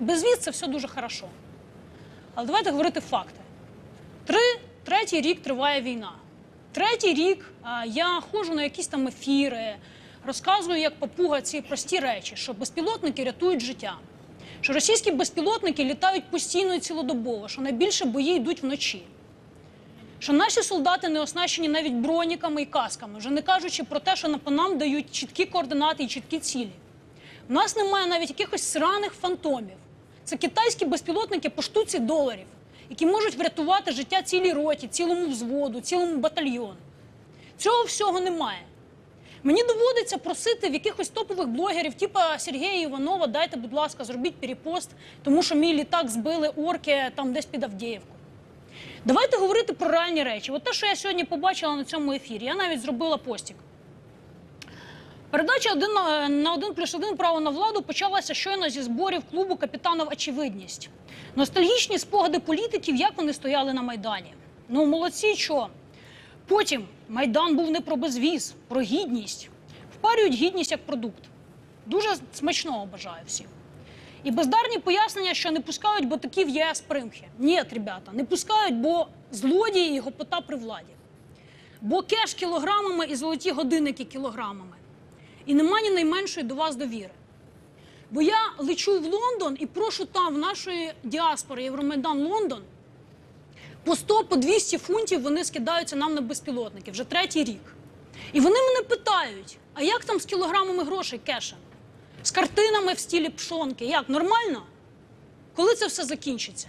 Безвіз це все дуже хорошо. Але давайте говорити факти. Три, третій рік триває війна. Третій рік а, я ходжу на якісь там ефіри, розказую як папуга ці прості речі, що безпілотники рятують життя, що російські безпілотники літають постійно і цілодобово, що найбільше бої йдуть вночі. Що наші солдати не оснащені навіть броніками і касками, вже не кажучи про те, що по нам дають чіткі координати і чіткі цілі. У нас немає навіть якихось сраних фантомів. Це китайські безпілотники по штуці доларів, які можуть врятувати життя цілій роті, цілому взводу, цілому батальйону. Цього всього немає. Мені доводиться просити в якихось топових блогерів, типа Сергія Іванова, дайте, будь ласка, зробіть перепост, тому що мій літак збили орки там десь під Авдіївку. Давайте говорити про реальні речі. От те, що я сьогодні побачила на цьому ефірі, я навіть зробила постік. Передача один на- на один плюс один право на владу почалася щойно зі зборів клубу капітанів Очевидність. Ностальгічні спогади політиків, як вони стояли на Майдані. Ну, молодці, що. Потім Майдан був не про безвіз, про гідність. Впарюють гідність як продукт. Дуже смачного бажаю всім. І бездарні пояснення, що не пускають ботаків ЄС примхи. Ні, ребята, не пускають, бо злодії і гопота при владі. Бо кеш кілограмами і золоті годинники кілограмами. І нема ні найменшої до вас довіри. Бо я лечу в Лондон і прошу там в нашої діаспори Євромайдан Лондон по 100, по 200 фунтів вони скидаються нам на безпілотники вже третій рік. І вони мене питають: а як там з кілограмами грошей кешем? З картинами в стілі пшонки? Як нормально? Коли це все закінчиться?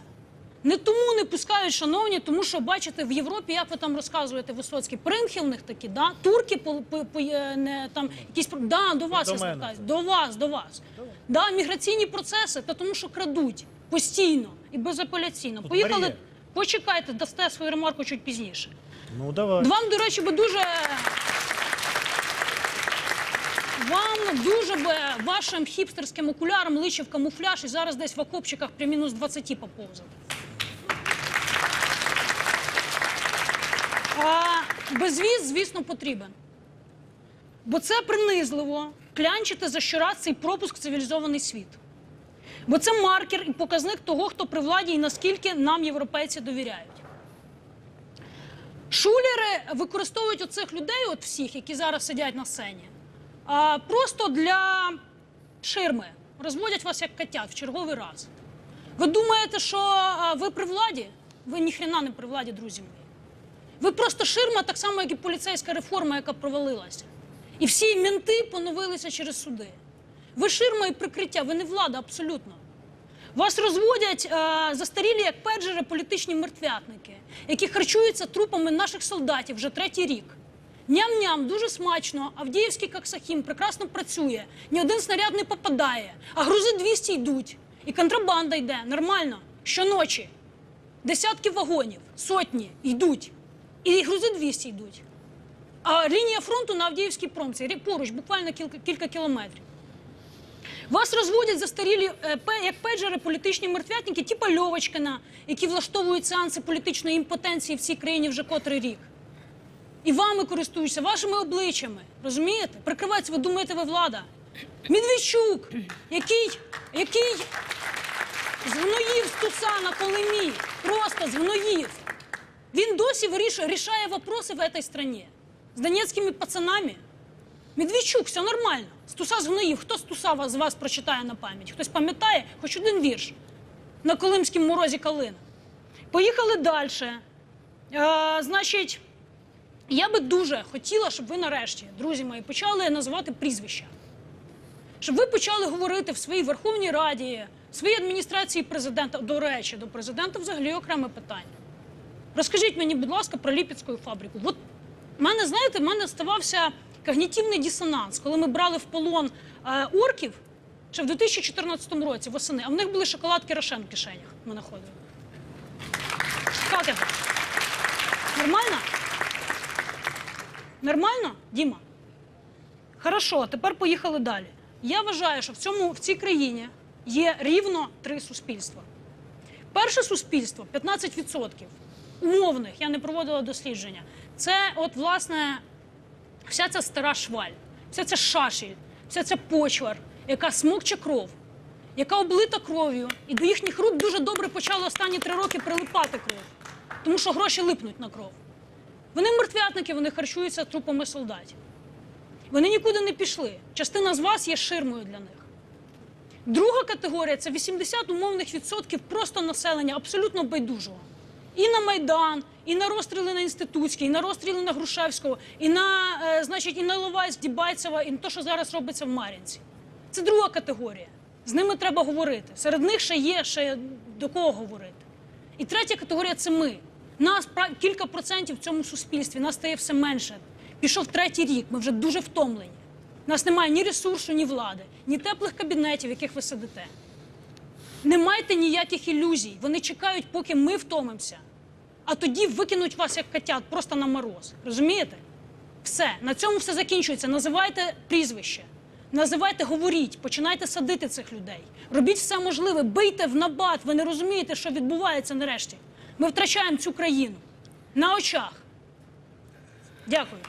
Не тому не пускають, шановні, тому що бачите в Європі, як ви там розказуєте, Висоцький, примхи в них такі, да? турки по, по, по, е, не, там якісь да, до вас До я звертаюсь. До вас, до вас. Да, міграційні процеси, та тому що крадуть постійно і безапеляційно. Тут Поїхали, Марія. почекайте, дасте свою ремарку чуть пізніше. Ну давай. Вам, до речі, би дуже. Вам дуже би вашим хіпстерським окулярам личив камуфляж і зараз десь в окопчиках при мінус 20 поповзати. А безвіз, звісно, потрібен. Бо це принизливо клянчити за щораз цей пропуск в цивілізований світ. Бо це маркер і показник того, хто при владі і наскільки нам європейці довіряють. Шулери використовують оцих людей, от всіх, які зараз сидять на сцені, просто для ширми. Розводять вас як котят в черговий раз. Ви думаєте, що ви при владі? Ви ніхрена не при владі, друзі мої. Ви просто ширма, так само, як і поліцейська реформа, яка провалилася. І всі менти поновилися через суди. Ви ширма і прикриття, ви не влада абсолютно. Вас розводять е, застарілі як педжери політичні мертвятники, які харчуються трупами наших солдатів вже третій рік. Ням-ням, дуже смачно. Авдіївський Каксахім прекрасно працює. Ні один снаряд не попадає, а грузи 200 йдуть. І контрабанда йде нормально щоночі. Десятки вагонів, сотні йдуть. І грузи 200 йдуть. А лінія фронту на Авдіївській промці поруч, буквально кілька, кілометрів. Вас розводять застарілі е, як педжери політичні мертвятники, типа Льовочкина, які влаштовують сеанси політичної імпотенції в цій країні вже котрий рік. І вами користуються, вашими обличчями. Розумієте? Прикриваються, ви думаєте, ви влада. Медведчук, який, який згноїв стуса на Колимі, просто згноїв. Він досі вирішує, вопроси в цій країні з донецькими пацанами. Медведчук, все нормально. Стуса згноїв. Хто стуса з вас прочитає на пам'ять? Хтось пам'ятає хоч один вірш на Колимському морозі калина. Поїхали далі. Значить, я би дуже хотіла, щоб ви нарешті, друзі мої, почали називати прізвища. Щоб ви почали говорити в своїй Верховній Раді, в своїй адміністрації президента. До речі, до президента взагалі окреме питання. Розкажіть мені, будь ласка, про Ліпецьку фабрику. От в мене, знаєте, в мене ставався когнітивний дисонанс, коли ми брали в полон е, орків ще в 2014 році восени, а в них були шоколадки Рошен в кишенях. Ми знаходили. Це? Нормально? Нормально, Діма? Хорошо, тепер поїхали далі. Я вважаю, що в цьому в цій країні є рівно три суспільства. Перше суспільство 15% умовних, я не проводила дослідження. Це, от, власне, вся ця стара шваль, вся ця шашіль, вся ця почвар, яка смокче кров, яка облита кров'ю, і до їхніх рук дуже добре почали останні три роки прилипати кров, тому що гроші липнуть на кров. Вони мертвятники, вони харчуються трупами солдатів. Вони нікуди не пішли. Частина з вас є ширмою для них. Друга категорія це 80 умовних відсотків просто населення, абсолютно байдужого. І на Майдан, і на розстріли на Інститутській, і на розстріли на Грушевського, і на, е, значить, і на Іловайськ, Дібайцева, і на те, що зараз робиться в Мар'їнці. Це друга категорія. З ними треба говорити. Серед них ще є ще до кого говорити. І третя категорія це ми. Нас кілька процентів в цьому суспільстві, нас стає все менше. Пішов третій рік, ми вже дуже втомлені. У нас немає ні ресурсу, ні влади, ні теплих кабінетів, в яких ви сидите. Не майте ніяких ілюзій. Вони чекають, поки ми втомимося. А тоді викинуть вас як котят просто на мороз. Розумієте? Все, на цьому все закінчується. Називайте прізвище, називайте, говоріть, починайте садити цих людей. Робіть все можливе, бийте в набат. Ви не розумієте, що відбувається нарешті. Ми втрачаємо цю країну на очах. Дякую.